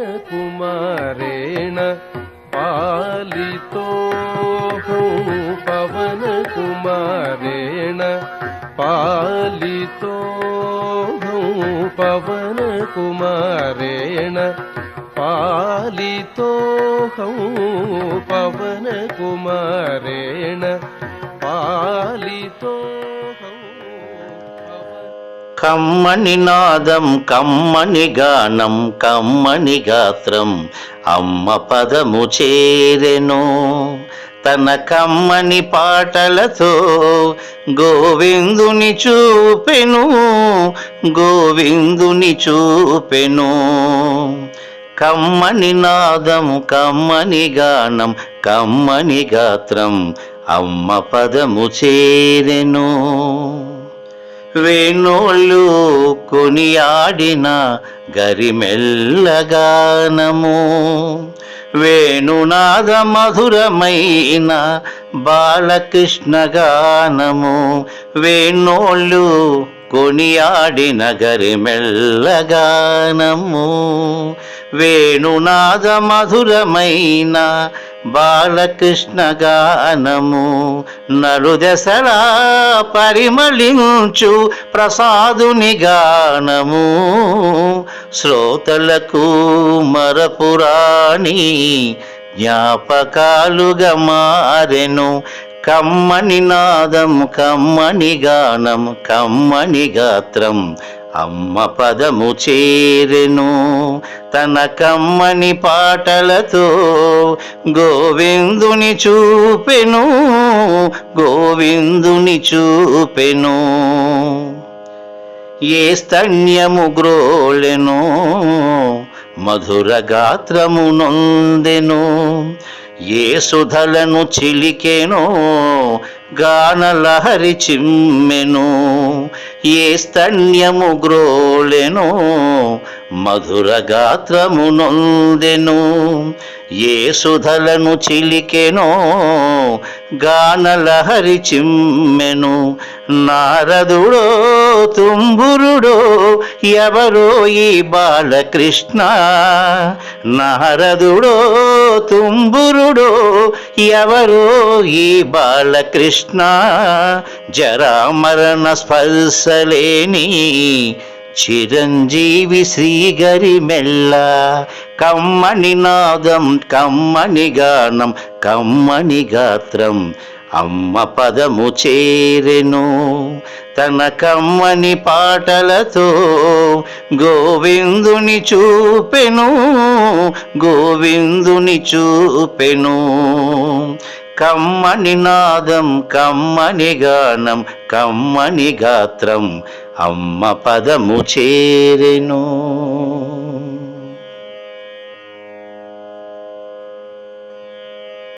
कुमारेण पालितो पवन कुमारेण पालित ह। पवन कुमारेण पालित पवन कुमारेण पालित కమ్మని నాదం కమ్మని గానం కమ్మని గాత్రం. అమ్మ పదము చేరెను. తన కమ్మని పాటలతో గోవిందుని చూపెను గోవిందుని చూపెను. కమ్మని నాదము కమ్మని గానం కమ్మని గాత్రం. అమ్మ పదము చేరెను. వేణోళ్ళు కొనియాడిన గరిమెల్లగానము. వేణునాద మధురమైన బాలకృష్ణ గానము. వేణోళ్ళు కొనియాడిన గరిమెల్లగానము. వేణునాద మధురమైన బాలకృష్ణ గానము నలుదశలా పరిమళించు ప్రసాదుని గానము. శ్రోతలకు మరపురాణి జ్ఞాపకాలుగా మారెను. కమ్మని నాదం కమ్మని గానం కమ్మని గాత్రం అమ్మ పదము చేరెను తన కమ్మని పాటలతో గోవిందుని చూపెను గోవిందుని చూపెను. ఏ స్తన్యము గ్రోలెను మధుర గాత్రము నొందెను ఏ సుధలను చిలికెను గానలహరి చిమ్మెను ఏ స్తన్యము గ్రోలెను మధుర గాత్రము ఏ సుధలను చిలికెనో గానలహరి చిమ్మెను. నారదుడో తుంబురుడో ఎవరో ఈ బాలకృష్ణ. నారదుడో తుంబురుడో ఎవరో ఈ బాలకృష్ణ. జరామరణ స్పర్శలేని చిరంజీవి శ్రీగరి మెల్ల కమ్మని నాదం కమ్మని గానం కమ్మని గాత్రం అమ్మ పదము చేరెను. తన కమ్మని పాటలతో గోవిందుని చూపెను గోవిందుని చూపెను. కమ్మని నాదం కమ్మని గానం కమ్మని గాత్రం అమ్మ పదము చేరెను.